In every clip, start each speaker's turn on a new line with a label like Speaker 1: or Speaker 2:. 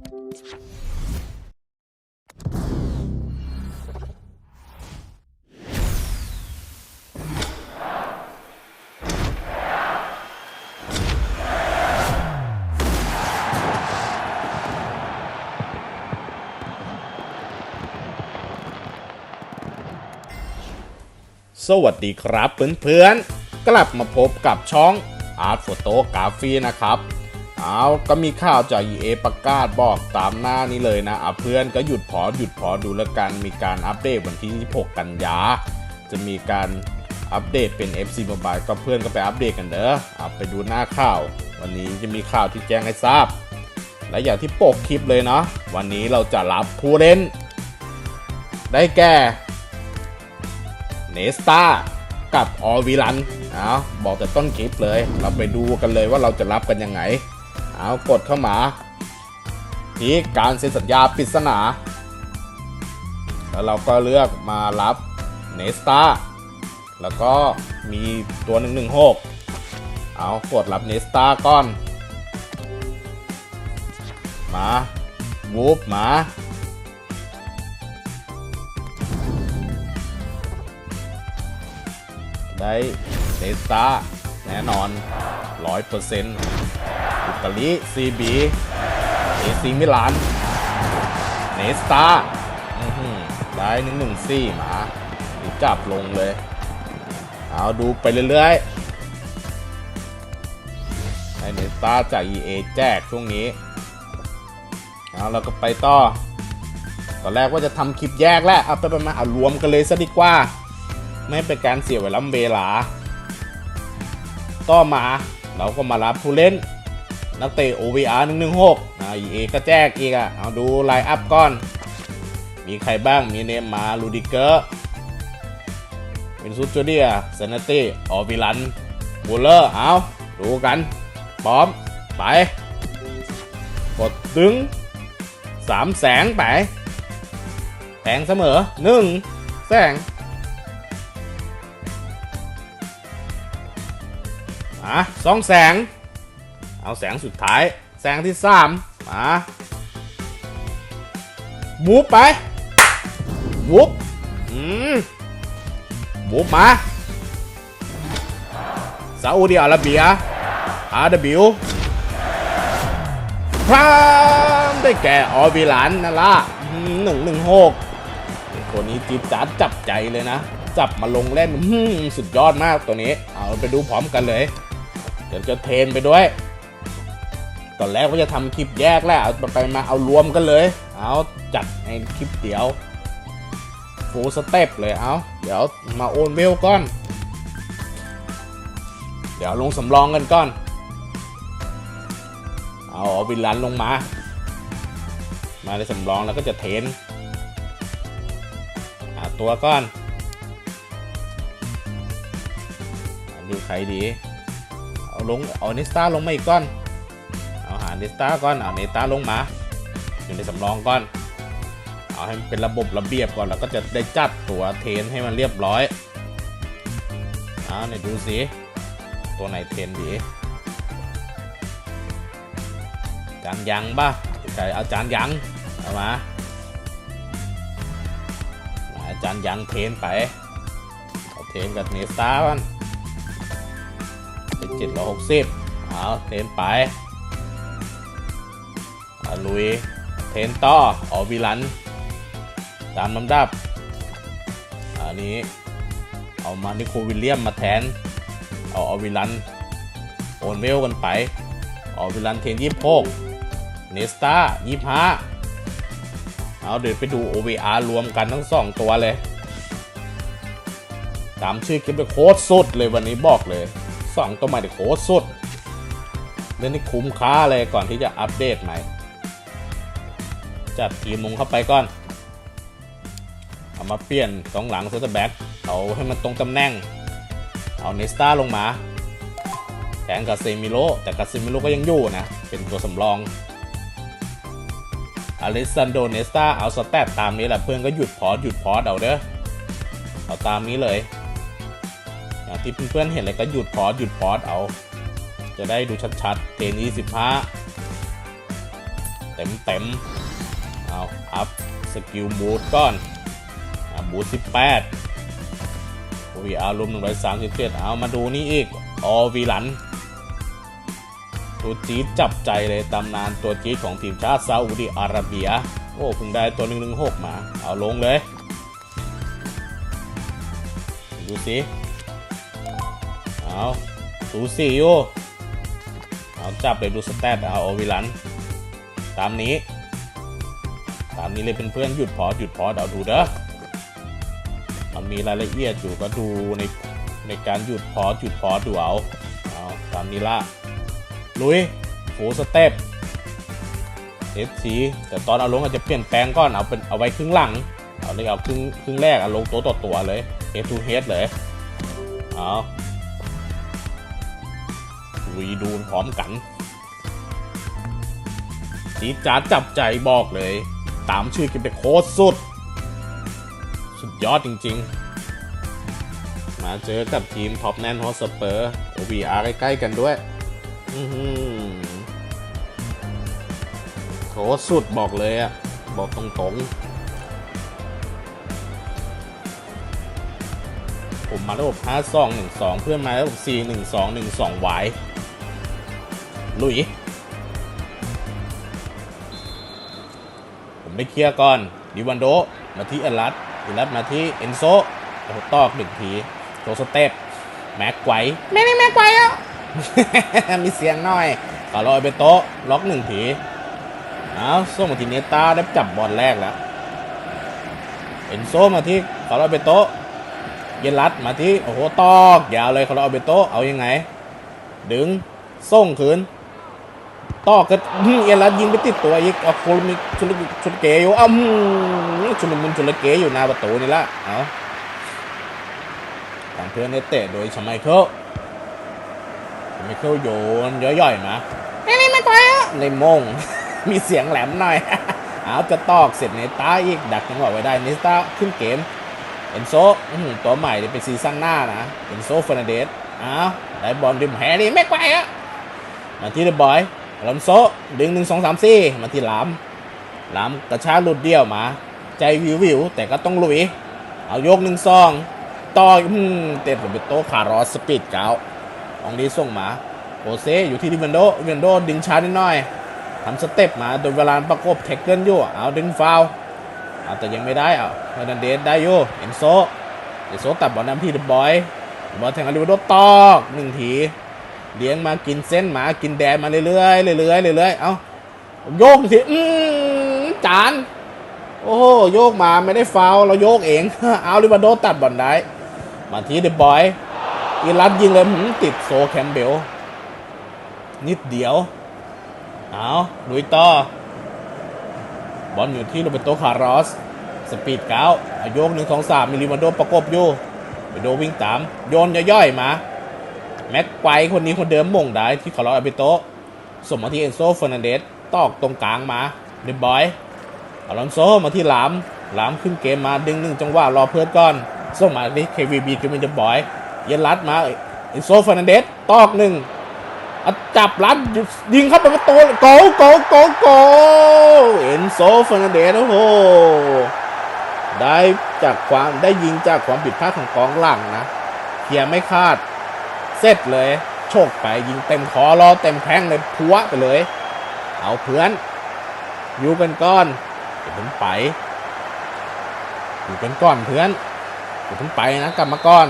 Speaker 1: สวัสดีครับเพื่อนๆ กลับมาพบกับช่อง Art Photography นะครับ เอาก็มีข่าวจาก EA ประกาศบอกตามหน้านี้เลยนะเอาเพื่อนก็หยุดพอหยุดพอดูแล้วกัน มีการอัปเดตวันที่ 26 กันยา จะมีการอัปเดตเป็น FC Mobile ก็เพื่อนก็ไปอัปเดตกันเด้อเอาไปดูหน้าข่าว วันนี้จะมีข่าวที่แจ้งให้ทราบ และอย่างที่ปกคลิปเลยเนาะ วันนี้เราจะรับผู้เล่น ได้แก่เนสตากับออวิลัน เอาบอกแต่ต้นคลิปเลย เราไปดูกันเลยว่าเราจะรับกันยังไง เอากดเข้ามาที่การเซ็นสัญญาปริศนา แล้วเราก็เลือกมารับเนสตาแล้วก็มีตัว 116 เอากดรับเนสตาก่อน มาวูฟมาได้เดต้าแน่นอน 100% อิตาลีซีบีเอซีมิลานเนสตาได้หนึ่งหนึ่งซี่มาจับลงเลย เอาดูไปเรื่อยๆให้เนสตาจาก EA แจกช่วงนี้เอาเราก็ไปต่อ ตอนแรกว่าจะทำคลิปแยกแล้วเอาไปไปมาเอารวมกันเลยซะดีกว่า ไม่เป็นการเสียเวลาเวลา ต่อมาเราก็มารับผู้เล่น นักเตะ OVR 116นะ EA ก็แจกอีกอะเอาดูไลน์อัพก่อน มีใครบ้างมีเนมมาลูดิเกอร์วินซูจูเดียเซนตี้ออวิลันบูเลอร์เอาดูกันพร้อม ไป กดตึงสามแสงไปแสงเสมอหนึ่งแสงมาสองแสง เอาแสงสุดท้าย แสงที่สามาบูบไปบูบอืมบูบมาซาอุดิอาระเบีย RW พรามได้แก่ออวิลันนั่นละหนึ่งหนึ่งหกตัวนี้จิ๊บจัดจับใจเลยนะ จับมาลงเล่นสุดยอดมากตัวนี้ เอาไปดูพร้อมกันเลย เดี๋ยวจะเทนไปด้วย ตอนแรกว่าจะทำคลิปแยกแล้วเอาไปมาเอารวมกันเลย เอาจัดในคลิปเดียวฟูสเต็ปเลยเอาเดี๋ยวมาโอนเวลก่อน เดี๋ยวลงสำรองกันก่อน เอาออวินลันลงมา มาในสำรองแล้วก็จะเทนหาตัวก่อนดูใครดี เอาลงเอาเนสตาลงมาอีกก้อน เนสตาก่อนเอาเนสตาลงมา อยู่ในสำรองก่อน เอาให้มันเป็นระบบระเบียบก่อนแล้วก็จะได้จัดตัวเทนให้มันเรียบร้อยเอาเนี่ยดูสิตัวไหนเทนดีจานยังป่ะใครเอาจานยังเอามาอาจารย์ยังเทนไปเอาเทนกับเนสตาก่อนเป็นเจ็ดร้อยหกสิบเอาเทนไป ลุย เทนต่อออวิลัน ตามลำดับ อันนี้ เอามานิโควิลเลียมมาแทน เอาออวิลัน โอนเวลกันไป ออวิลันเทนยี่หกเนสตายี่ห้าเอาเดี๋ยวไปดู OVR รวมกันทั้งสองตัวเลย ตามชื่อคลิปเลยโคตรสุดเลยวันนี้บอกเลยสองตัวใหม่เดี๋ยวโคตรสุดเล่นนี่คุ้มค่าเลยก่อนที่จะอัปเดตใหม่ จัดทีมลงเข้าไปก่อน เอามาเปลี่ยนกองหลังเซนเตอร์แบ็กเอาให้มันตรงตำแหน่ง เอาเนสตาลงมาแทนกับเซมิโลแต่กับเซมิโลก็ยังอยู่นะ เป็นตัวสำรองอเลซันโดเนสตาเอาสแตทตามนี้แหละเพื่อนก็หยุดพอหยุดพอเอาเด้อเอาตามนี้เลย อย่างที่เพื่อนๆเห็นเลยก็หยุดพอหยุดพอเอา จะได้ดูชัดๆเทน25เต็มเต็ม เอาอัพสกิลบูทก่อนอะบูท18 VR รวม137เจ็ดเอามาดูนี่อีก ออวีลัน ตัวจี๊ดจับใจเลยตำนานตัวจี๊ดของทีมชาติซาอุดิอาระเบีย โอ้เพิ่งได้ตัว116มา เอาลงเลย ดูสิ เอาสูสีอยู่เอาจับเลยดูสแตทเอาโอวิลัน ตามนี้ ตามนี้เลยเป็นเพื่อนหยุดพอหยุดพอเดี๋ยวดูเด้อมันมีรายละเอียดอยู่ก็ดูในในการหยุดพอหยุดพอดูเอาเอาตามนี้ละลุยโฟสเต็ปเอสซีแต่ตอนเอาลงอาจจะเปลี่ยนแปลงก่อนเอาเป็นเอาไว้ครึ่งหลังเอาเลยเอาครึ่งครึ่งแรกเอาลงตัวต่อตัวเลยเฮดทูเฮดเลยเอาลุยดูพร้อมกันจีจ้าดจับใจบอกเลย ตามชื่อกันไปโคตรสุด สุดยอดจริง ๆ มาเจอกับทีมท็อปแนนฮอสเปอร์ OVR ใกล้ๆกันด้วยอื้อหือโหสุดบอกเลยอะบอกตรงๆ ผมมาระบบ5 2 1 2 เพื่อนมาระบบ4 1 2 1 2ไว้ลุย ผมไปเคลียร์ก่อนดิวันโด มาที่เอลัสเอลัสมาที่เอนโซโอ้โหตอกหนึ่งทีโชว์สเต็ปแม็กไกว
Speaker 2: ไม่ไม่แม่ไกวอะ
Speaker 1: มีเสียงหน่อยขอลอยไปโต๊ะล็อกหนึ่งทีเอาส่งมาที่เนต้าได้จับบอลแรกแล้วเอ็นโซมาที่ขอลอยไปโต๊ะเยนรัดมาที่โอ้โหตอกยาวเลยขอลอยไปโต๊ะเอายังไง ดึงส่งคืน ตอกก็อื้อเยนรัดยิงไปติดตัวอีกเอาโคลมีชุลชุลเกอยู่อ้าวอื้อชุลมุนชุลเกอยู่หน้าประตูนี่ละเอาทางเพื่อนได้เตะโดยชไมเคิลไมเคิลโยนย่อยๆมา
Speaker 2: ไม่ไม่แม่ไกวอะ
Speaker 1: ในมง มีเสียงแหลมหน่อยเอาจะตอกเสร็จเนต้าอีกดักจังหวะไว้ได้เนต้าขึ้นเกมเอนโซอื้อหือตัวใหม่เนี่ยเป็นซีซั่นหน้านะเอนโซเฟอร์นันเดสอ้าวได้บอลริมแฮนี่ไม่ไกวอะมาที่เดอะบอย ลอนโซดึงหนึ่งสองสามสี่มาที่หลามหลามกระชากหลุดเดี่ยวมา ใจวิววิวแต่ก็ต้องลุย เอายกหนึ่งซองต่ออืมเต็มเป็นโต๊ะคารอสสปีดเก้าของดีส่งมาโอเซอยู่ที่ดิเวนโดดิเวนโดดึงช้านิดหน่อยทำสเต็ปมาโดยเวลาประกบแท็กเกิลอยู่เอาดึงฟาวเอาแต่ยังไม่ได้เอาเฮอร์นันเดสได้อยู่เอ็นโซเอ็นโซตัดบอลน้ำที่เดบอยบอลแทงอาริวโดตอกหนึ่งที เลี้ยงมากินเส้นหมากินแดนมาเรื่อยๆเรื่อยๆเรื่อยๆเอาโยกทีอืมจาน โอ้โยกมาไม่ได้ฟาวเราโยกเองเอาลิเวนโดตัดบอลได้ มาที่เดบอยอีรัดยิงเลยหืมติดโซแคมเบล นิดเดียว เอาลุยต่อบอลอยู่ที่โรเบโตคาร์ลอส สปีดเก้าอาโยกหนึ่งสองสามมิลิมาโดประกบอยู่ไปโดวิ่งตาม โยนย่อยๆมา แม็กไกวคนนี้คนเดิมมงได้ที่คาร์ลอสอาเบโตส่งมาที่เอนโซเฟอร์นันเดสตอกตรงกลางมาเดบอยอลอนโซมาที่หลามหลามขึ้นเกมมาดึงหนึ่งจังหวะรอเพื่อนก่อน ส่งมาที่เควีบีคือมันจะบอย เยนรัดมาเอนโซเฟ e ร์นันเดสตอกหนึ่งจับรัดยิงเข้าไปประตูโกโกโกโกเอนโซเฟ e ร์นันเดสโอ้โหได้จากความได้ยิงจากความผิดพลาดของกองหลังนะเคลียร์ไม่คาด เสร็จเลย โชคไปยิงเต็มคอรอเต็มแข้งเลยพัวไปเลย เอาเพื่อน อยู่กันก้อนเดี๋ยวผมไป อยู่กันก่อนเพื่อนเดี๋ยวผมไปนะกลับมาก่อน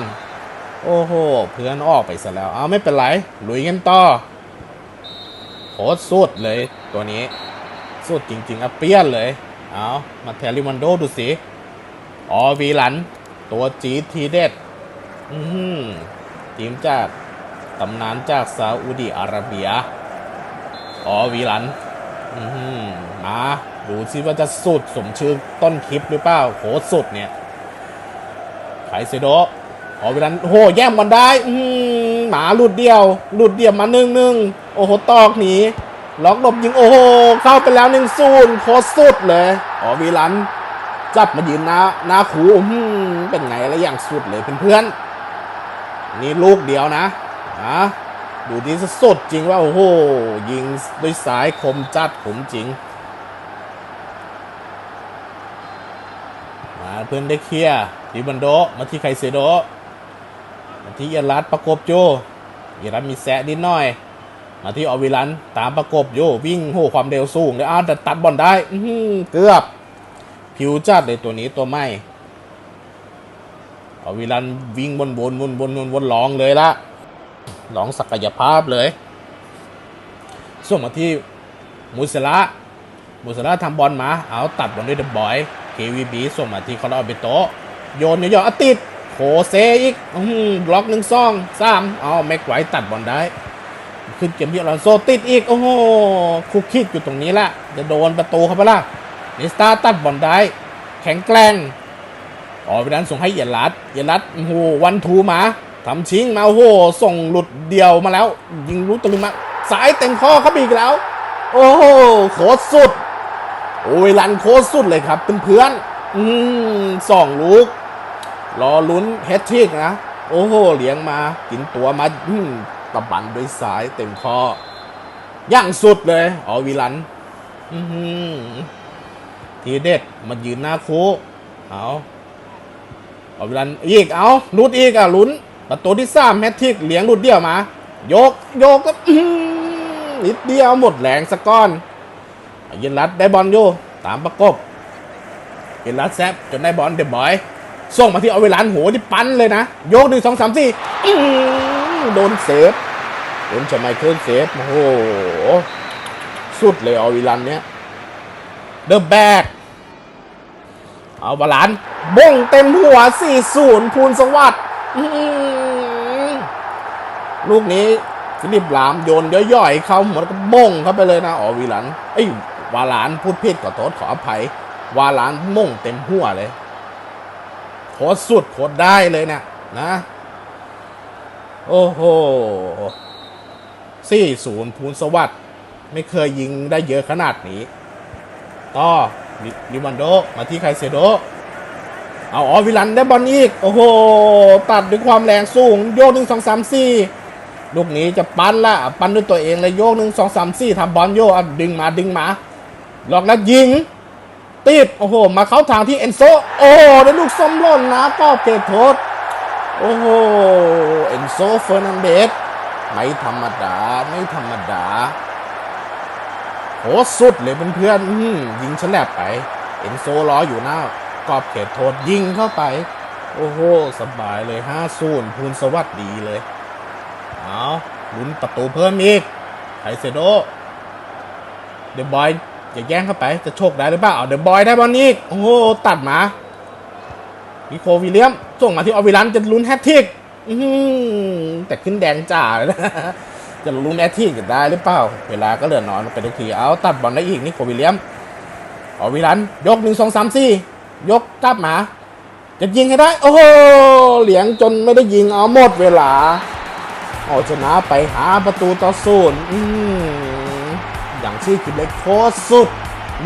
Speaker 1: โอ้โห เพื่อนออกไปซะแล้ว เอาไม่เป็นไรลุยกันต่อโคตรสุดเลยตัวนี้ สุดจริงๆอะเปี้ยนเลย เอามาแทริมันโดดูสิออวีลัน ตัวจีทีเด็ด อือหือ ทีมจากตำนานจากซาอุดีอาระเบียออวีลันอือหือมาดูสิว่าจะสุดสมชื่อต้นคลิปหรือเปล่าโหสุดเนี่ยไคเซโดะออวีลันโหแย่งมันได้ อืมหมาหลุดเดียว หลุดเดียวมาหนึ่งหนึ่งโอ้โหตอกหนีล็อกหลบยิงโอ้โหเข้าไปแล้วหนึ่งศูนย์โคตรสุดเลยออวีลันจับมายืนหน้าหน้าขูเป็นไงแล้วอย่างสุดเลยเพื่อนๆ นี่ลูกเดียวนะนะดูดีสุดจริงว่าโอ้โหยิงด้วยสายคมจัดผมจริงมาเพื่อนได้เคลียร์ดิบันโดมาที่ไคเซโดมาที่เอรัตประกบโจเอรัตมีแซะนิดหน่อย มาที่อวิลันตามประกบโยวิ่งโหความเร็วสูงเลยอ้าวแต่ตัดบอลได้ อืเกือบ ผิวจัดเลยตัวนี้ตัวไม่ อวิลันวิ่งวนวนวนวนวนวนลองเลยละลองศักยภาพเลย ส่งมาที่มูเซละมูเซละทำบอลมา เอาตัดบอลด้วยเดอะบอย KVB ส่งมาที่คาราเบโตโยนย่อๆอติดโคเซอีกบล็อกหนึ่งสองสามเอาแม็กไวตัดบอลได้ ขึ้นเกมที่อลอนโซติดอีก โอ้โหคุกคิดอยู่ตรงนี้ละจะโดนประตูเขาไปละนิสตาตัดบอลได้ แข็งแกร่ง อ๋อไปนั้นส่งให้เอียรัดเอียรัดโอ้โหวันทูมาทำชิงมาโอ้โหส่งหลุดเดียวมาแล้ว ยิงรู้ตะลึงมาสายเต็มข้อครับอีกแล้ว โอ้โหโคตรสุด โอ้ยลันโคตรสุดเลยครับเพื่อนๆอืมสองลูกรอลุ้นแฮตทริกนะ โอ้โหเลี้ยงมา กินตัวมาอืมตะบันด้วยสายเต็มคอย่างสุดเลย อ๋อวิลันอือหือทีเด็ดมายืนหน้าคูเอา อวิลันอีกเอาลุดอีกอะลุ้นประตูที่สามแฮตทิกเลี้ยงลุดเดียวมาโยกโยกก็อื้อหือนิดเดียวหมดแรงสะก้อนย็นรัดได้บอลอยู่ตามประกบย็นรัดแซบจนได้บอลเดบอยส่งมาที่เอาเวลานโหที่ปั้นเลยนะโยกหนึ่งสองสามสี่อื้อหือโดนเซฟโดนชไมเคิลเซฟโอ้โหสุดเลยเอาเวลันเนี้ยเดอะแบก เอาบาลานบ้งเต็มหัว 4-0 พูนสวัสดิ์ลูกนี้ฟิลิปหลามโยนย่อยๆเข้าหัวแล้วก็บ้งเข้าไปเลยนะอ๋อวีลันเอ้วาลานพูดผิดขอโทษขออภัย วาลานม่งเต็มหัวเลยโคตรสุดโคตรได้เลยเนะนะ โอ้โหสี่ศูนย์พูนสวัสด์ไม่เคยยิงได้เยอะขนาดนี้ ต่อ ลิวันโด มาที่ไคเซโด เอาออวิลันได้บอลอีก โอ้โห ตัดด้วยความแรงสูง โยกหนึ่งสองสามสี่ลูกนี้จะปั้นละ ปั้นด้วยตัวเองเลยโยกหนึ่งสองสามสี่ทำบอลโยกดึงมาดึงมา หลอกแล้วยิง ติด โอ้โห มาเข้าทางที่เอนโซ โอ้ได้ลูกส้มล่นนะก็เกตโทษ โอ้โห เอนโซเฟอร์นันเดสไม่ธรรมดา ไม่ธรรมดา โหสุดเลยเพื่อนๆอื้อหือยิงฉลับไป เอนโซล้ออยู่หน้ากรอบเขตโทษยิงเข้าไป โอ้โห สบายเลย5้าศูนย์พูนสวัสดีเลย เอาลุ้นประตูเพิ่มอีกไคเซโด เดบอยอย่าแย่งเข้าไป จะโชคได้หรือเปล่าเอาเดบอยได้บอลอีก โอ้โห ตัดมาวิโควิเลียม ส่งมาที่อวิลันจะลุ้นแฮตทริกแต่ขึ้นแดงจ่าเลยนะ จะลุ้นแฮตทริกจะได้หรือเปล่า เวลาก็เหลือน้อยลงไปทุกที เอาตัดบอลได้อีกนี่โควิลเลียมออวิลัน ยกหนึ่งสองสามสี่ยกกลับมา จะยิงให้ได้ โอ้โห เหลียงจนไม่ได้ยิงเอาหมดเวลาเอาชนะไปหาประตูต่อศูนย์อย่างชื่อคลิปเลยโคตรสุด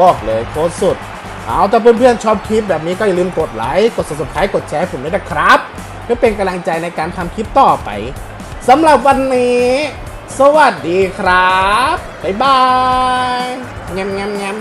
Speaker 1: บอกเลยโคตรสุด เอาแต่เพื่อนๆชอบคลิปแบบนี้ก็อย่าลืมกดไลค์ กด subscribe กดแชร์ผมด้วยนะครับ เพื่อเป็นกำลังใจในการทำคลิปต่อไปสำหรับวันนี้ สวัสดีครับ บ๊ายบายแงมแงมแงม